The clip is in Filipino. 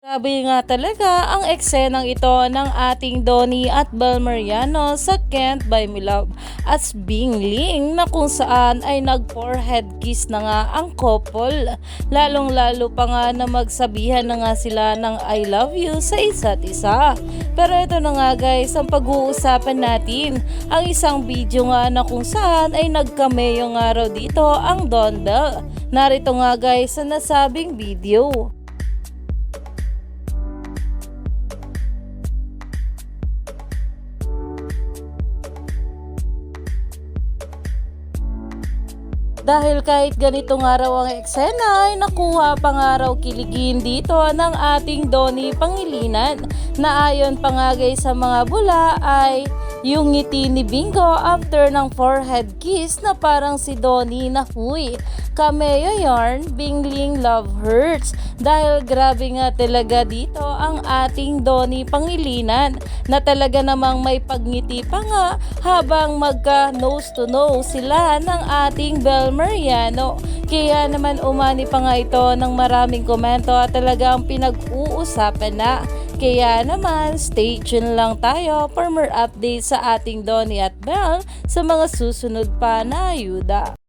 Grabe nga talaga ang eksenang ito ng ating Donnie at Bel Mariano sa Can't Buy Me Love at Bing Ling na kung saan ay nag-forehead kiss na nga ang couple. Lalong lalo pa nga na magsabihan na nga sila ng I love you sa isa't isa. Pero ito na nga guys ang pag-uusapan natin ang isang video nga na kung saan ay nagkameo nga raw dito ang Don Bell. Narito nga guys sa nasabing video. Dahil kahit ganito nga raw ang eksena ay nakuha pa nga raw kiligin dito ng ating Donnie Pangilinan. Na ayon pa nga guys sa mga bula ay yung ngiti ni Bingo after ng forehead kiss na parang si Donnie na huy. Cameo yarn, Bingling Love Hurts. Dahil grabe nga talaga dito ang ating Donnie Pangilinan na talaga namang may pagngiti pa nga habang magka nose to nose sila ng ating Bel Mariano. Kaya naman umani pa nga ito ng maraming komento at talagang pinag-uusapan na. Kaya naman, stay tuned lang tayo for more updates sa ating Donnie at Belle sa mga susunod pa na ayuda.